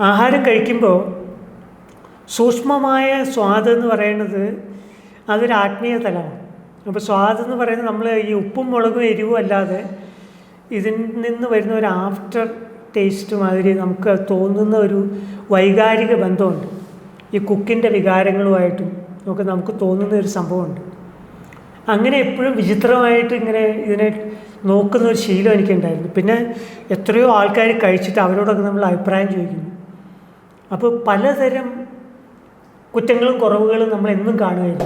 ആഹാരം കഴിക്കുമ്പോൾ സൂക്ഷ്മമായ സ്വാദ് എന്ന് പറയുന്നത് അതൊരു ആത്മീയ തലമാണ്. അപ്പോൾ സ്വാദ് എന്ന് പറയുന്നത് നമ്മൾ ഈ ഉപ്പും മുളകും എരിവും അല്ലാതെ ഇതിൽ നിന്ന് വരുന്ന ഒരു ആഫ്റ്റർ ടേസ്റ്റ് മാതിരി നമുക്ക് തോന്നുന്ന ഒരു വൈകാരിക ബന്ധമുണ്ട്. ഈ കുക്കിന്റെ വികാരങ്ങളുമായിട്ടും ഒക്കെ നമുക്ക് തോന്നുന്ന ഒരു സംഭവമുണ്ട്. അങ്ങനെ എപ്പോഴും വിചിത്രമായിട്ട് ഇങ്ങനെ ഇതിനെ നോക്കുന്ന ഒരു ശീലം എനിക്കുണ്ടായിരുന്നു. പിന്നെ എത്രയോ ആൾക്കാർ കഴിച്ചിട്ട് അവരോടൊക്കെ നമ്മൾ അഭിപ്രായം ചോദിക്കുന്നു. അപ്പോൾ പലതരം കുറ്റങ്ങളും കുറവുകളും നമ്മൾ എന്നും കാണുകയില്ല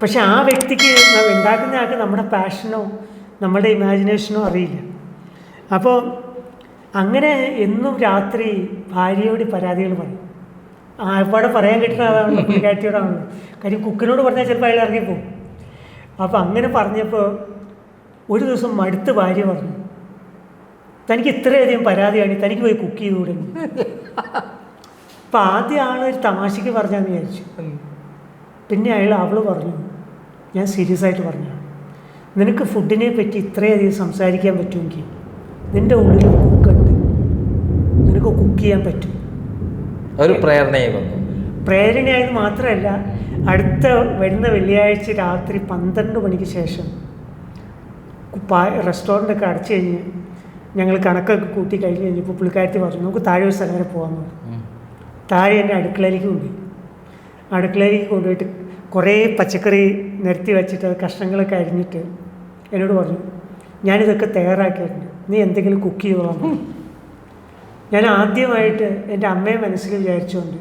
പക്ഷെ ആ വ്യക്തിക്ക് ഉണ്ടാക്കുന്ന ആൾക്ക് നമ്മുടെ പാഷനോ നമ്മുടെ ഇമാജിനേഷനോ അറിയില്ല. അപ്പോൾ അങ്ങനെ എന്നും രാത്രി ഭാര്യയോട് പരാതികൾ പറയും. ആ ഇവിടെ പറയാൻ കിട്ടുന്ന അതാണ് പുള്ളിക്കാറ്റിയോടാണല്ലോ കാര്യം കുക്കിനോട് പറഞ്ഞാൽ ചിലപ്പോൾ അയാൾ ഇറങ്ങിപ്പോവും അപ്പോൾ അങ്ങനെ പറഞ്ഞപ്പോൾ ഒരു ദിവസം മടുത്ത് ഭാര്യ പറഞ്ഞു തനിക്ക് ഇത്രയധികം പരാതിയാണ് തനിക്ക് പോയി കുക്ക് ചെയ്തുകൂടെ എന്ന്." അപ്പം ആദ്യം ആൾ ഒരു തമാശയ്ക്ക് പറഞ്ഞാന്ന് വിചാരിച്ചു. പിന്നെ അയാൾ അവൾ പറഞ്ഞു ഞാൻ സീരിയസ് ആയിട്ട് പറഞ്ഞു. നിനക്ക് ഫുഡിനെ പറ്റി ഇത്രയധികം സംസാരിക്കാൻ പറ്റുമെങ്കിൽ നിന്റെ ഉള്ളിൽ കുക്കുണ്ട് നിനക്ക് കുക്ക് ചെയ്യാൻ പറ്റും. ഒരു പ്രേരണയായി വന്നു. പ്രേരണയായത് മാത്രമല്ല അടുത്ത വരുന്ന വെള്ളിയാഴ്ച രാത്രി പന്ത്രണ്ട് മണിക്ക് ശേഷം റെസ്റ്റോറന്റൊക്കെ അടച്ചു കഴിഞ്ഞ് ഞങ്ങൾ കണക്കൊക്കെ കൂട്ടി കഴിഞ്ഞ് കഴിഞ്ഞപ്പോൾ പുള്ളിക്കാരത്തി പറഞ്ഞു നമുക്ക് താഴെ ഒരു സ്ഥലം വരെ പോകാമെന്ന് പറഞ്ഞു താഴെ എന്റെ അടുക്കളയിലേക്ക് കൊണ്ടുപോയി. അടുക്കളയിലേക്ക് കൊണ്ടുപോയിട്ട് കുറേ പച്ചക്കറി നിരത്തി വെച്ചിട്ട് അത് കഷ്ണങ്ങളൊക്കെ അരിഞ്ഞിട്ട് എന്നോട് പറഞ്ഞു ഞാനിതൊക്കെ തയ്യാറാക്കിയിട്ടുണ്ട്. നീ എന്തെങ്കിലും കുക്ക് ചെയ്തോളാം. ഞാൻ ആദ്യമായിട്ട് എന്റെ അമ്മയെ മനസ്സിൽ വിചാരിച്ചുകൊണ്ട്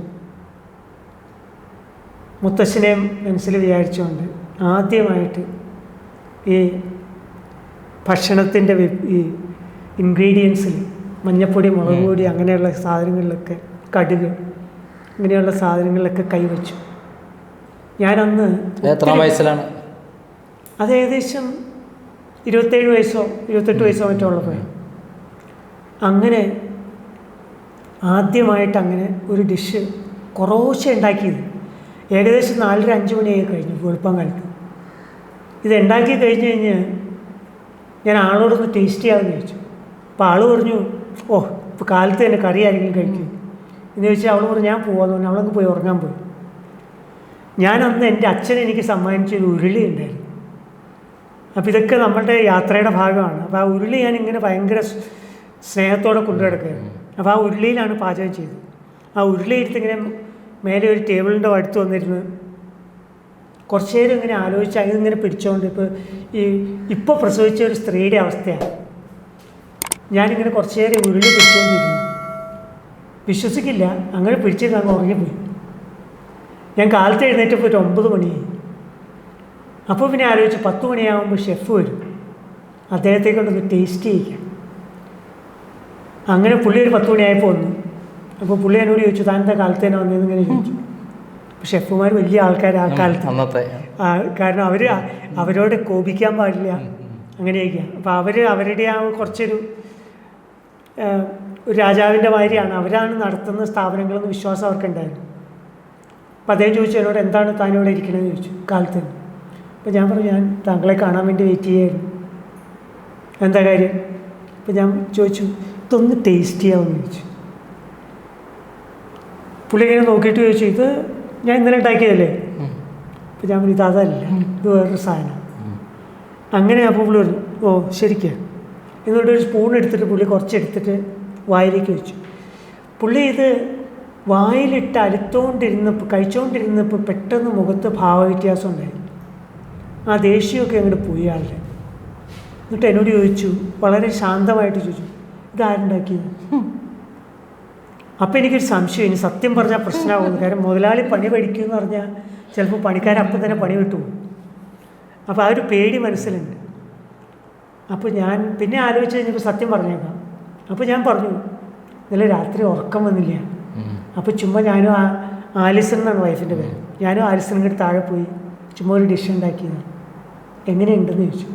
മുത്തശ്ശനെ മനസ്സിൽ വിചാരിച്ചുകൊണ്ട് ആദ്യമായിട്ട് ഈ ഭക്ഷണത്തിന്റെ ഈ ഇൻഗ്രീഡിയൻസിൽ മഞ്ഞപ്പൊടി മുളക് പൊടി അങ്ങനെയുള്ള സാധനങ്ങളിലൊക്കെ കടുക് ഇങ്ങനെയുള്ള സാധനങ്ങളിലൊക്കെ കൈവച്ചു. ഞാനന്ന് എത്ര വയസ്സിലാണ്? അത് ഏകദേശം ഇരുപത്തേഴ് വയസ്സോ ഇരുപത്തെട്ട് വയസ്സോ മറ്റോ ഉള്ളപ്പോൾ അങ്ങനെ ആദ്യമായിട്ട് അങ്ങനെ ഒരു ഡിഷ് കുറേശ്ശെ ഉണ്ടാക്കിയത്. ഏകദേശം നാലര അഞ്ച് മണിയായി കഴിഞ്ഞു വെളുപ്പം കാലത്ത്. ഇത് ഉണ്ടാക്കി കഴിഞ്ഞ് കഴിഞ്ഞ് ഞാൻ ആളോടൊന്ന് ടേസ്റ്റ് ചെയ്യാമെന്ന് ചോദിച്ചു അപ്പോൾ ആൾ പറഞ്ഞു ഓ ഇപ്പോൾ കാലത്ത് തന്നെ കറി ആരെങ്കിലും കഴിക്കും. എന്ന് ചോദിച്ചാൽ അവൾ പറഞ്ഞു ഞാൻ പോകാമെന്ന് പറഞ്ഞു അവളങ്ങ് പോയി ഉറങ്ങാൻ പോയി. ഞാൻ അന്ന് എന്റെ അച്ഛൻ എനിക്ക് സമ്മാനിച്ചൊരു ഉരുളി ഉണ്ടായിരുന്നു. അപ്പോൾ ഇതൊക്കെ നമ്മളുടെ യാത്രയുടെ ഭാഗമാണ്. അപ്പോൾ ആ ഉരുളി ഞാൻ ഇങ്ങനെ ഭയങ്കര സ്നേഹത്തോടെ കൊണ്ടു അപ്പോൾ ആ ഉരുളിയിലാണ് പാചകം ചെയ്തത്. ആ ഉരുളി എടുത്ത് ഇങ്ങനെ മേലെ ഒരു ടേബിളിന്റെ അടുത്ത് വന്നിരുന്ന് കുറച്ച് നേരം ഇങ്ങനെ ആലോചിച്ച് അതിങ്ങനെ പിടിച്ചുകൊണ്ട് ഇപ്പോൾ ഈ ഇപ്പോൾ പ്രസവിച്ച ഒരു സ്ത്രീയുടെ അവസ്ഥയാണ്. ഞാനിങ്ങനെ കുറച്ച് നേരം ഉരുളി പിടിച്ചുകൊണ്ടിരുന്നു വിശ്വസിക്കില്ല. അങ്ങനെ പിടിച്ചിരുന്ന് അങ്ങ് ഉറങ്ങിപ്പോയി. ഞാൻ കാലത്ത് എഴുന്നേറ്റപ്പോൾ ഒരു ഒമ്പത് മണിയായി. അപ്പോൾ പിന്നെ ആലോചിച്ച് പത്ത് മണിയാകുമ്പോൾ ഷെഫ് വരും. അദ്ദേഹത്തെ കൊണ്ടൊന്ന് ടേസ്റ്റ് ചെയ്യിക്കാം. അങ്ങനെ പുള്ളി ഒരു പത്ത് മണിയായപ്പോൾ വന്നു. അപ്പോൾ പുള്ളി എന്നോട് ചോദിച്ചു താൻ എന്താ കാലത്ത് തന്നെ വന്നതെന്ന് ഇങ്ങനെ ചോദിച്ചു. അപ്പോൾ ഷെഫുമാർ വലിയ ആൾക്കാർ ആ കാലത്ത്. അന്നത്തെ. കാരണം അവർ അവരോട് കോപിക്കാൻ പാടില്ല. അങ്ങനെയൊക്കെയാണ് അപ്പോൾ അവർ അവരുടെ ആ കുറച്ചൊരു ഒരു രാജാവിന്റെ ഭാര്യയാണ് അവരാണ് നടത്തുന്ന സ്ഥാപനങ്ങളെന്ന് വിശ്വാസം അവർക്കുണ്ടായിരുന്നു. അപ്പോൾ അദ്ദേഹം ചോദിച്ചു എന്നോട് എന്താണ് താൻ ഇവിടെ ഇരിക്കണമെന്ന് ചോദിച്ചു കാലത്ത്. അപ്പോൾ ഞാൻ പറഞ്ഞു ഞാൻ താങ്കളെ കാണാൻ വേണ്ടി വെയിറ്റ് ചെയ്യായിരുന്നു എന്താ കാര്യം? അപ്പോൾ ഞാൻ ചോദിച്ചു ഇതൊന്ന് ടേസ്റ്റ് ചെയ്യാമെന്ന് ചോദിച്ചു. പുള്ളി ഇങ്ങനെ നോക്കിയിട്ട് ചോദിച്ചു ഇത് ഞാൻ ഇന്നലെ ഉണ്ടാക്കിയതല്ലേ? അപ്പം അപ്പോൾ ഞാൻ പറഞ്ഞു ഇത് അതല്ല. ഇത് വേറൊരു സാധനം. അങ്ങനെ അപ്പോൾ പുള്ളി പറഞ്ഞു ഓ ശരിക്ക്. എന്നിട്ട് ഒരു സ്പൂൺ എടുത്തിട്ട് പുള്ളി കുറച്ചെടുത്തിട്ട് വായിലേക്ക് വെച്ചു. പുള്ളി ഇത് വായിലിട്ട് അലുത്തോണ്ടിരുന്നപ്പോൾ കഴിച്ചുകൊണ്ടിരുന്നപ്പോൾ പെട്ടെന്ന് മുഖത്ത് ഭാവവ്യത്യാസം ഉണ്ടായി ആ ദേഷ്യമൊക്കെ അങ്ങോട്ട് പോയി ആളുടെ എന്നിട്ട് എന്നോട് ചോദിച്ചു വളരെ ശാന്തമായിട്ട് ചോദിച്ചു ഇതാരുണ്ടാക്കിയത്? അപ്പം എനിക്കൊരു സംശയം ഇനി സത്യം പറഞ്ഞാൽ പ്രശ്നമാകുന്നു കാരണം മുതലാളി പണി പഠിക്കുമെന്ന് പറഞ്ഞാൽ ചിലപ്പോൾ പണിക്കാരപ്പം തന്നെ പണി വിട്ടു അപ്പോൾ ആ ഒരു പേടി മനസ്സിലുണ്ട്. അപ്പോൾ ഞാൻ പിന്നെ ആലോചിച്ച് കഴിഞ്ഞപ്പോൾ സത്യം പറഞ്ഞേക്കാം. അപ്പോൾ ഞാൻ പറഞ്ഞു ഇന്നലെ രാത്രി ഉറക്കം വന്നില്ല. അപ്പോൾ ചുമ്മാ ഞാനും ആ ആലിസൺ എന്നാണ് വൈഫിന്റെ പേര്. ഞാനും ആലിസൺ ഇങ്ങോട്ട് താഴെ പോയി ചുമ്മാ ഒരു ഡിഷ് ഉണ്ടാക്കിയത്. എങ്ങനെയുണ്ടെന്ന് ചോദിച്ചു.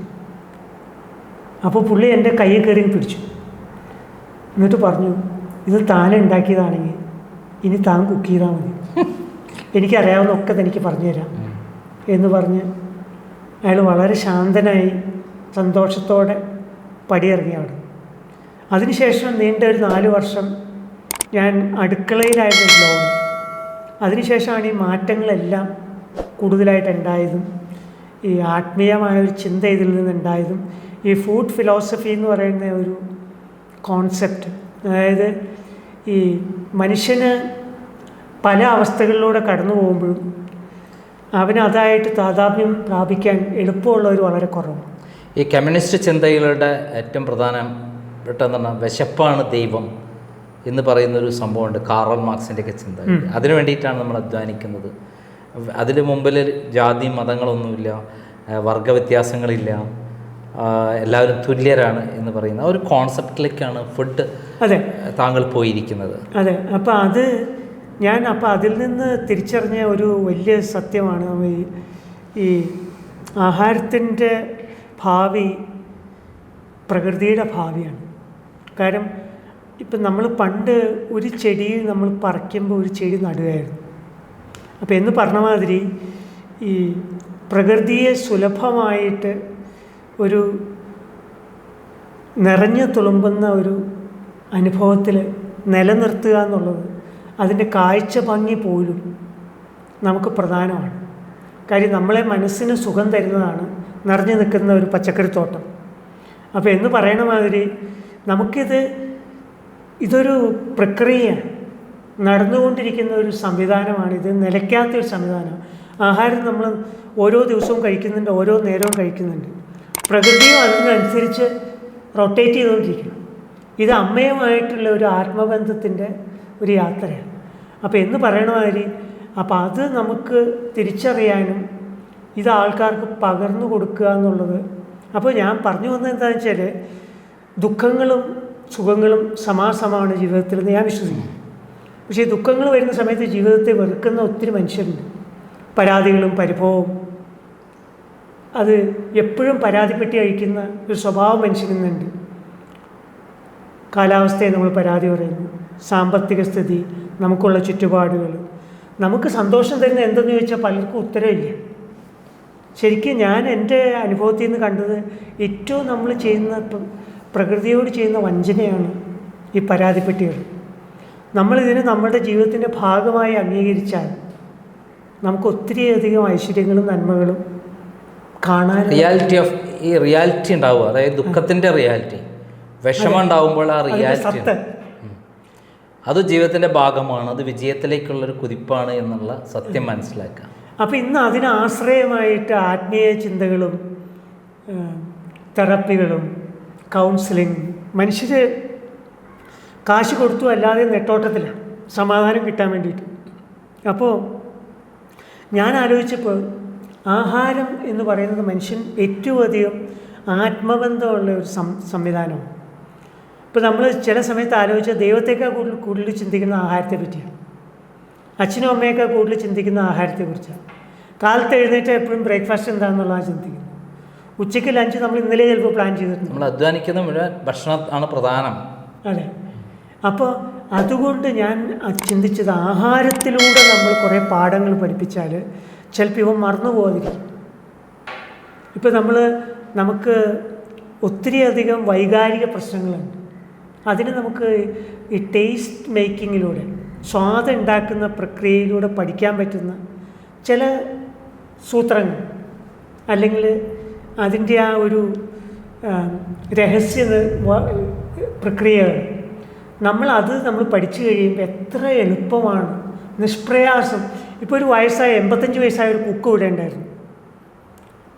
അപ്പോൾ പുള്ളി എന്റെ കയ്യിൽ കയറി പിടിച്ചു. എന്നിട്ട് പറഞ്ഞു ഇത് താൻ ഉണ്ടാക്കിയതാണെങ്കിൽ ഇനി താൻ കുക്ക് ചെയ്താൽ മതി. എനിക്കറിയാവുന്ന ഒക്കെ തനിക്ക് പറഞ്ഞു തരാം. എന്ന് പറഞ്ഞ് അയാൾ വളരെ ശാന്തനായി സന്തോഷത്തോടെ പടിയിറങ്ങിയാണ്. അതിനുശേഷം നീണ്ട ഒരു നാല് വർഷം ഞാൻ അടുക്കളയിലായിരുന്നു ലോകം. അതിനുശേഷമാണ് ഈ മാറ്റങ്ങളെല്ലാം കൂടുതലായിട്ട് ഉണ്ടായതും ഈ ആത്മീയമായ ഒരു ചിന്ത ഇതിൽ നിന്നുണ്ടായതും ഈ ഫുഡ് ഫിലോസഫി എന്ന് പറയുന്ന ഒരു കോൺസെപ്റ്റ് അതായത് ഈ മനുഷ്യന് പല അവസ്ഥകളിലൂടെ കടന്നു പോകുമ്പോഴും അവനതായിട്ട് താതാപ്യം പ്രാപിക്കാൻ എളുപ്പമുള്ളവർ വളരെ കുറവാണ്. ഈ കമ്മ്യൂണിസ്റ്റ് ചിന്തകളുടെ ഏറ്റവും പ്രധാനപ്പെട്ട എന്താണ് വിശപ്പാണ് ദൈവം എന്ന് പറയുന്ന ഒരു സംഭവമുണ്ട് കാറൽ മാർക്സിന്റെയൊക്കെ ചിന്ത. അതിനു വേണ്ടിയിട്ടാണ് നമ്മൾ അധ്വാനിക്കുന്നത്. അതിന് മുമ്പിൽ ജാതി മതങ്ങളൊന്നുമില്ല വർഗവ്യത്യാസങ്ങളില്ല എല്ലാവരും തുല്യരാണ് എന്ന് പറയുന്ന ഒരു കോൺസെപ്റ്റിലേക്കാണ് ഫുഡ് അതെ. താങ്കൾ പോയിരിക്കുന്നത്. അതെ. അപ്പോൾ അത് ഞാൻ അപ്പോൾ അതിൽ നിന്ന് തിരിച്ചറിഞ്ഞ ഒരു വലിയ സത്യമാണ് ഈ ഈ ആഹാരത്തിന്റെ ഭാവി പ്രകൃതിയുടെ ഭാവിയാണ്. കാരണം ഇപ്പം നമ്മൾ പണ്ട് ഒരു ചെടി നമ്മൾ പറിക്കുമ്പോൾ ഒരു ചെടി നടുകയായിരുന്നു അപ്പോൾ എന്ന് പറഞ്ഞ മാതിരി ഈ പ്രകൃതിയെ സുലഭമായിട്ട് ഒരു നിറഞ്ഞു തുളുമ്പുന്ന ഒരു അനുഭവത്തിൽ നിലനിർത്തുക എന്നുള്ളത് അതിന്റെ കാഴ്ച ഭംഗി പോലും നമുക്ക് പ്രധാനമാണ്. കാര്യം നമ്മളെ മനസ്സിന് സുഖം തരുന്നതാണ് നിറഞ്ഞു നിൽക്കുന്ന ഒരു പച്ചക്കറി തോട്ടം അപ്പോൾ എന്ന് പറയണ മാതിരി നമുക്കിത് ഇതൊരു പ്രക്രിയ നടന്നുകൊണ്ടിരിക്കുന്ന ഒരു സംവിധാനമാണ് ഇത് നിലയ്ക്കാത്ത ഒരു സംവിധാനം. ആഹാരം നമ്മൾ ഓരോ ദിവസവും കഴിക്കുന്നുണ്ട് ഓരോ നേരവും കഴിക്കുന്നുണ്ട്. പ്രകൃതിയും അതിനനുസരിച്ച് റൊട്ടേറ്റ് ചെയ്തുകൊണ്ടിരിക്കണം ഇത് അമ്മയുമായിട്ടുള്ള ഒരു ആത്മബന്ധത്തിന്റെ ഒരു യാത്രയാണ്. അപ്പോൾ എന്ന് പറയണ മാതിരി അപ്പോൾ അത് നമുക്ക് തിരിച്ചറിയാനും ഇത് ആൾക്കാർക്ക് പകർന്നു കൊടുക്കുക എന്നുള്ളത്. അപ്പോൾ ഞാൻ പറഞ്ഞു വന്നത് എന്താണെന്ന് വെച്ചാൽ ദുഃഖങ്ങളും സുഖങ്ങളും സമാസമാണ് ജീവിതത്തിൽ എന്ന് ഞാൻ വിശ്വസിക്കുന്നു. പക്ഷേ ഈ ദുഃഖങ്ങൾ വരുന്ന സമയത്ത് ജീവിതത്തെ വെറുക്കുന്ന ഒത്തിരി മനുഷ്യരുണ്ട്. പരാതികളും പരിഭവവും. അത് എപ്പോഴും പരാതിപ്പെട്ടി കഴിക്കുന്ന ഒരു സ്വഭാവം മനുഷ്യനുന്നുണ്ട് കാലാവസ്ഥയെ നമ്മൾ പരാതി പറയുന്നു. സാമ്പത്തിക സ്ഥിതി നമുക്കുള്ള ചുറ്റുപാടുകൾ. നമുക്ക് സന്തോഷം തരുന്ന എന്തെന്ന് ചോദിച്ചാൽ പലർക്കും ഉത്തരവില്ല. ശരിക്കും ഞാൻ എന്റെ അനുഭവത്തിൽ നിന്ന് കണ്ടത് ഏറ്റവും നമ്മൾ ചെയ്യുന്ന പ്രകൃതിയോട് ചെയ്യുന്ന വഞ്ചനയാണ് ഈ പരാതിപ്പെട്ടികൾ. നമ്മളിതിനെ നമ്മുടെ ജീവിതത്തിന്റെ ഭാഗമായി അംഗീകരിച്ചാൽ നമുക്ക് ഒത്തിരിയധികം ഐശ്വര്യങ്ങളും നന്മകളും കാണാൻ റിയാലിറ്റി ഓഫ് ഈ റിയാലിറ്റി ഉണ്ടാവുക അതായത് ദുഃഖത്തിന്റെ റിയാലിറ്റി വിഷമം ഉണ്ടാവുമ്പോൾ ആ റിയാലിറ്റി അത് ജീവിതത്തിന്റെ ഭാഗമാണ് അത് വിജയത്തിലേക്കുള്ളൊരു കുതിപ്പാണ് എന്നുള്ള സത്യം മനസ്സിലാക്കുക. അപ്പോൾ ഇന്ന് അതിന് ആശ്രയമായിട്ട് ആത്മീയ ചിന്തകളും തെറപ്പികളും കൗൺസിലിംഗ് മനുഷ്യർ കാശ് കൊടുത്തു അല്ലാതെ നെട്ടോട്ടത്തിലാണ് സമാധാനം കിട്ടാൻ വേണ്ടിയിട്ട്. അപ്പോൾ ഞാൻ ആലോചിച്ചപ്പോൾ ആഹാരം എന്ന് പറയുന്നത് മനുഷ്യൻ ഏറ്റവും അധികം ആത്മബന്ധമുള്ള ഒരു സം സംവിധാനമാണ്. ഇപ്പോൾ നമ്മൾ ചില സമയത്ത് ആലോചിച്ച ദൈവത്തേക്കാൾ കൂടുതൽ കൂടുതൽ ചിന്തിക്കുന്ന ആഹാരത്തെ പറ്റിയാണ്. അച്ഛനും അമ്മയൊക്കെ കൂടുതൽ ചിന്തിക്കുന്ന ആഹാരത്തെക്കുറിച്ചാണ്. കാലത്ത് എഴുന്നേറ്റ് എപ്പോഴും ബ്രേക്ക്ഫാസ്റ്റ് എന്താണെന്നുള്ളതാണ് ചിന്തിക്കുന്നത്. ഉച്ചയ്ക്ക് ലഞ്ച് നമ്മൾ ഇന്നലെ ചിലപ്പോൾ പ്ലാൻ ചെയ്തിട്ടുണ്ട്. നമ്മൾ അധ്വാനിക്കുന്ന മുഴുവൻ ഭക്ഷണമാണ് ആണ് പ്രധാനം. അതെ. അപ്പോൾ അതുകൊണ്ട് ഞാൻ ചിന്തിച്ചത് ആഹാരത്തിലൂടെ നമ്മൾ കുറേ പാഠങ്ങൾ പഠിപ്പിച്ചാൽ ചിലപ്പോൾ ഇവ മറന്നു പോകാതിരിക്കും ഇപ്പോൾ നമ്മൾ നമുക്ക് ഒത്തിരിയധികം വൈകാരിക പ്രശ്നങ്ങളുണ്ട്. അതിന് നമുക്ക് ഈ ടേസ്റ്റ് മേക്കിങ്ങിലൂടെ സ്വാദം ഉണ്ടാക്കുന്ന പ്രക്രിയയിലൂടെ പഠിക്കാൻ പറ്റുന്ന ചില സൂത്രങ്ങൾ അല്ലെങ്കിൽ അതിന്റെ ആ ഒരു രഹസ്യ പ്രക്രിയകൾ. നമ്മൾ അത് നമ്മൾ പഠിച്ചു കഴിയുമ്പോൾ എത്ര എളുപ്പമാണ്. നിഷ്പ്രയാസം. ഇപ്പോൾ ഒരു വയസ്സായ എൺപത്തഞ്ച് വയസ്സായ ഒരു കുക്ക് ഇവിടെ ഉണ്ടായിരുന്നു.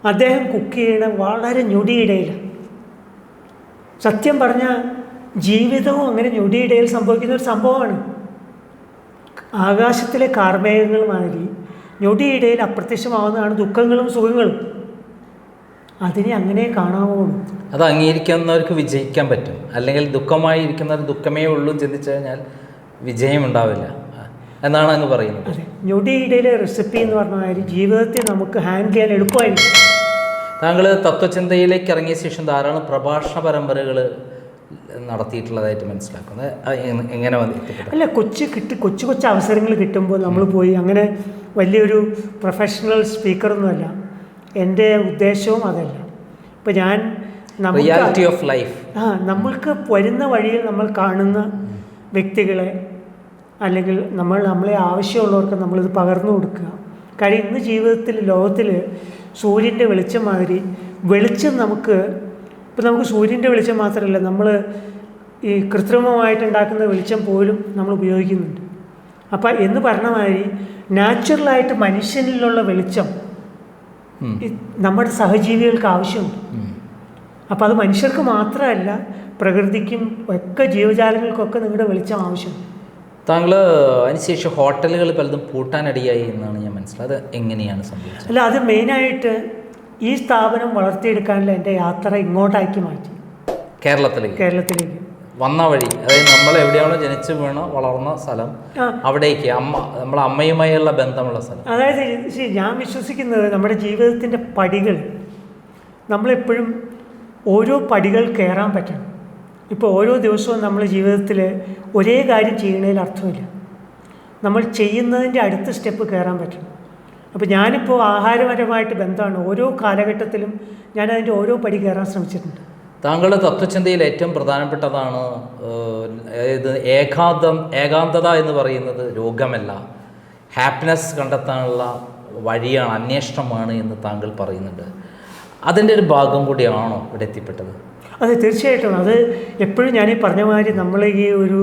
അദ്ദേഹം കുക്ക് ചെയ്യണ വളരെ ഞൊടിയിടയിലാണ് സത്യം പറഞ്ഞാൽ ജീവിതവും അങ്ങനെ ഞൊടിയിടയിൽ സംഭവിക്കുന്ന ഒരു സംഭവമാണ്. ആകാശത്തിലെ കാർമേഘങ്ങൾ മാതിരി ഞൊടിയിടയിൽ അപ്രത്യക്ഷമാവുന്നതാണ് ദുഃഖങ്ങളും സുഖങ്ങളും. അതിനെ അങ്ങനെ കാണാവുള്ളൂ. അത് അംഗീകരിക്കുന്നവർക്ക് വിജയിക്കാൻ പറ്റും. അല്ലെങ്കിൽ ദുഃഖമായി ഇരിക്കുന്നവർ ദുഃഖമേ ഉള്ളൂ ചിന്തിച്ചു കഴിഞ്ഞാൽ വിജയം ഉണ്ടാവില്ല. എന്നാണ് അങ്ങ് പറയുന്നത്. അതെ. ഞൊടിയിടയിലെ റെസിപ്പി എന്ന് പറഞ്ഞ മാതിരി ജീവിതത്തെ നമുക്ക് ഹാൻഡിൽ ചെയ്യാൻ എളുപ്പമായിരിക്കും. താങ്കൾ തത്വചിന്തയിലേക്ക് ഇറങ്ങിയ ശേഷം ധാരാളം പ്രഭാഷണ പരമ്പരകൾ നടത്തിയിട്ടുള്ളതായിട്ട് മനസ്സിലാക്കുന്നത്. എങ്ങനെ അല്ല കൊച്ചു കിട്ടി കൊച്ചു കൊച്ചു അവസരങ്ങൾ കിട്ടുമ്പോൾ നമ്മൾ പോയി. അങ്ങനെ വലിയൊരു പ്രൊഫഷണൽ സ്പീക്കറൊന്നുമല്ല എന്റെ ഉദ്ദേശവും അതല്ല. ഇപ്പം ഞാൻ റിയാലിറ്റി ഓഫ് ലൈഫ് ആ നമ്മൾക്ക് വരുന്ന വഴിയിൽ നമ്മൾ കാണുന്ന വ്യക്തികളെ അല്ലെങ്കിൽ നമ്മൾ നമ്മളെ ആവശ്യമുള്ളവർക്ക് നമ്മളിത് പകർന്നു കൊടുക്കുക. കാര്യം ഇന്ന് ജീവിതത്തിൽ ലോകത്തിൽ സൂര്യന്റെ വെളിച്ചം മാതിരി വെളിച്ചം നമുക്ക് ഇപ്പം നമുക്ക് സൂര്യന്റെ വെളിച്ചം മാത്രമല്ല നമ്മൾ ഈ കൃത്രിമമായിട്ടുണ്ടാക്കുന്ന വെളിച്ചം പോലും നമ്മൾ ഉപയോഗിക്കുന്നുണ്ട്. അപ്പം എന്ന് പറഞ്ഞ മാതിരി നാച്ചുറലായിട്ട് മനുഷ്യനിലുള്ള വെളിച്ചം നമ്മുടെ സഹജീവികൾക്ക് ആവശ്യമുണ്ട്. അപ്പം അത് മനുഷ്യർക്ക് മാത്രമല്ല പ്രകൃതിക്കും ഒക്കെ ജീവജാലങ്ങൾക്കൊക്കെ നിങ്ങളുടെ വെളിച്ചം ആവശ്യമുണ്ട്. താങ്കൾ അതിനുശേഷം ഹോട്ടലുകൾ പലതും പൂട്ടാനടിയായി എന്നാണ് ഞാൻ മനസ്സിലായത്. എങ്ങനെയാണ് സംഭവിച്ചത്? അല്ല അത് മെയിനായിട്ട് ഈ സ്ഥാപനം വളർത്തിയെടുക്കാനുള്ള എന്റെ യാത്ര ഇങ്ങോട്ടാക്കി മാറ്റി. കേരളത്തിലേക്ക്. കേരളത്തിലേക്ക്. വന്ന വഴി അതായത് നമ്മൾ എവിടെയാണോ ജനിച്ചു വീണ വളർന്ന സ്ഥലം അവിടേക്ക് അമ്മ നമ്മളെ അമ്മയുമായുള്ള ബന്ധമുള്ള സ്ഥലം. അതായത് ഞാൻ വിശ്വസിക്കുന്നത് നമ്മുടെ ജീവിതത്തിന്റെ പടികൾ. നമ്മളെപ്പോഴും ഓരോ പടികൾ കയറാൻ പറ്റണം. ഇപ്പോൾ ഓരോ ദിവസവും നമ്മൾ ജീവിതത്തിൽ ഒരേ കാര്യം ചെയ്യുന്നതിൽ അർത്ഥമില്ല. നമ്മൾ ചെയ്യുന്നതിന്റെ അടുത്ത സ്റ്റെപ്പ് കയറാൻ പറ്റണം. അപ്പോൾ ഞാനിപ്പോൾ ആഹാരപരമായിട്ട് ബന്ധമാണ്. ഓരോ കാലഘട്ടത്തിലും ഞാൻ അതിന്റെ ഓരോ പടി കയറാൻ ശ്രമിച്ചിട്ടുണ്ട്. താങ്കളുടെ തത്വചിന്തയിൽ ഏറ്റവും പ്രധാനപ്പെട്ടതാണ് ഇത് ഏകാന്തം ഏകാന്തത എന്ന് പറയുന്നത് രോഗമല്ല. ഹാപ്പിനെസ് കണ്ടെത്താനുള്ള വഴിയാണ് അന്വേഷണമാണ് എന്ന് താങ്കൾ പറയുന്നുണ്ട്. അതിന്റെ ഒരു ഭാഗം കൂടിയാണോ ഇവിടെ എത്തിപ്പെട്ടത്? അതെ തീർച്ചയായിട്ടും. അത് എപ്പോഴും ഞാൻ ഈ പറഞ്ഞ മാതിരി നമ്മൾ ഈ ഒരു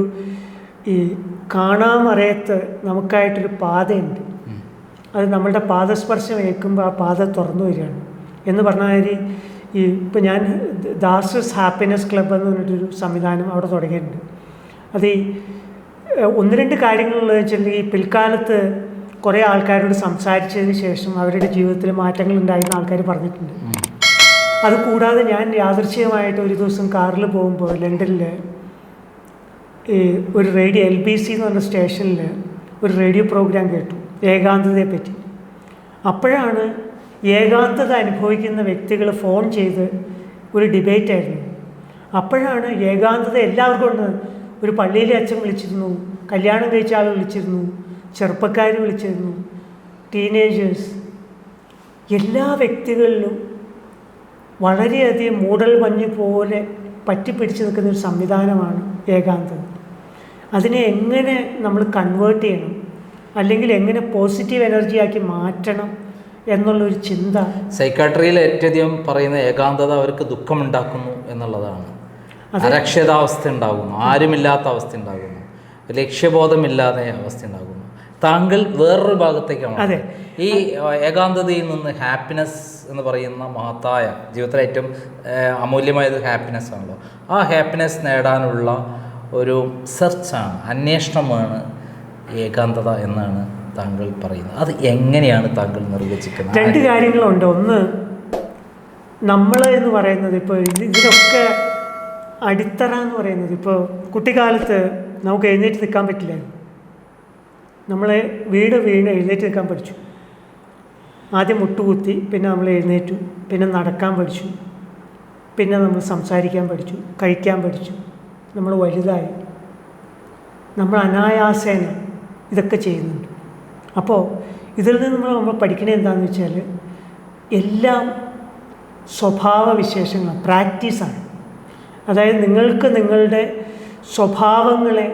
ഈ കാണാമറിയത്ത് നമുക്കായിട്ടൊരു പാതയുണ്ട്. അത് നമ്മളുടെ പാദസ്പർശം ഏൽക്കുമ്പോൾ ആ പാത തുറന്നു വരികയാണ്. എന്ന് പറഞ്ഞ മാതിരി ഈ ഇപ്പം ഞാൻ ദാസസ് ഹാപ്പിനെസ് ക്ലബ്ബ് എന്ന് പറഞ്ഞിട്ടൊരു സംവിധാനം അവിടെ തുടങ്ങിയിട്ടുണ്ട്. അത് ഈ ഒന്ന് രണ്ട് കാര്യങ്ങളുള്ളത് വെച്ചിട്ടുണ്ടെങ്കിൽ ഈ പിൽക്കാലത്ത് കുറേ ആൾക്കാരോട് സംസാരിച്ചതിന് ശേഷം അവരുടെ ജീവിതത്തിൽ മാറ്റങ്ങൾ ഉണ്ടായിരുന്ന ആൾക്കാർ പറഞ്ഞിട്ടുണ്ട്. അതുകൂടാതെ അത് കൂടാതെ ഞാൻ യാദർശികമായിട്ട് ഒരു ദിവസം കാറിൽ പോകുമ്പോൾ ലണ്ടനിൽ ഈ ഒരു റേഡിയോ എൽ ബി സി എന്ന് പറഞ്ഞ സ്റ്റേഷനിൽ ഒരു റേഡിയോ പ്രോഗ്രാം കേട്ടു. ഏകാന്തതയെ പറ്റി അപ്പോഴാണ് ഏകാന്തത അനുഭവിക്കുന്ന വ്യക്തികൾ ഫോൺ ചെയ്ത് ഒരു ഡിബേറ്റ് ആയിരുന്നു. അപ്പോഴാണ് ഏകാന്തത എല്ലാവർക്കും ഉണ്ട്. ഒരു പള്ളിയിലെ അച്ഛൻ വിളിച്ചിരുന്നു കല്യാണം കഴിച്ച ആൾ വിളിച്ചിരുന്നു ചെറുപ്പക്കാർ വിളിച്ചിരുന്നു ടീനേജേഴ്സ് എല്ലാ വ്യക്തികളിലും വളരെയധികം മൂടൽ മഞ്ഞ് പോലെ പറ്റിപ്പിടിച്ച് നിൽക്കുന്ന ഒരു സംവിധാനമാണ് ഏകാന്തം അതിനെ എങ്ങനെ നമ്മൾ കൺവേർട്ട് ചെയ്യണം? അല്ലെങ്കിൽ എങ്ങനെ പോസിറ്റീവ് എനർജിയാക്കി മാറ്റണം എന്നുള്ളൊരു ചിന്ത. സൈക്കാട്രിയിൽ ഏറ്റവും അധികം പറയുന്ന ഏകാന്തത അവർക്ക് ദുഃഖമുണ്ടാക്കുന്നു എന്നുള്ളതാണ്. അരക്ഷിതാവസ്ഥ ഉണ്ടാകുന്നു. ആരുമില്ലാത്ത അവസ്ഥ ഉണ്ടാകുന്നു. ലക്ഷ്യബോധമില്ലാതെ അവസ്ഥ ഉണ്ടാകുന്നു. താങ്കൾ വേറൊരു ഭാഗത്തേക്കാണ് അതെ. ഈ ഏകാന്തതയിൽ നിന്ന് ഹാപ്പിനെസ് എന്ന് പറയുന്ന മഹത്തായ ജീവിതത്തിലെ ഏറ്റവും അമൂല്യമായത് ഹാപ്പിനെസ് ആണല്ലോ. ആ ഹാപ്പിനെസ് നേടാനുള്ള ഒരു സെർച്ചാണ് അന്വേഷണമാണ് ഏകാന്തത എന്നാണ് താങ്കൾ പറയുന്നത്. അത് എങ്ങനെയാണ് താങ്കൾ നിർവചിക്കുന്നത്? രണ്ട് കാര്യങ്ങളുണ്ട്. ഒന്ന് നമ്മൾ എന്ന് പറയുന്നത് ഇപ്പോൾ ഇത് ഇതിനൊക്കെ അടിത്തറ എന്ന് പറയുന്നത് ഇപ്പോൾ കുട്ടിക്കാലത്ത് നമുക്ക് എഴുന്നേറ്റ് നിൽക്കാൻ പറ്റില്ലായിരുന്നു നമ്മളെ വീട് വീണ് എഴുന്നേറ്റ് നിൽക്കാൻ പഠിച്ചു. ആദ്യം മുട്ടുകുത്തി പിന്നെ നമ്മൾ എഴുന്നേറ്റു പിന്നെ നടക്കാൻ പഠിച്ചു പിന്നെ നമ്മൾ സംസാരിക്കാൻ പഠിച്ചു കഴിക്കാൻ പഠിച്ചു. നമ്മൾ വലുതായി. നമ്മൾ അനായാസേന. ഇതൊക്കെ ചെയ്യുന്നുണ്ട്. അപ്പോൾ ഇതിൽ നിന്ന് നമ്മൾ പഠിക്കണത് എന്താണെന്ന് വെച്ചാൽ എല്ലാം സ്വഭാവ വിശേഷങ്ങളാണ് പ്രാക്ടീസാണ് അതായത് നിങ്ങൾക്ക് നിങ്ങളുടെ സ്വഭാവങ്ങളെ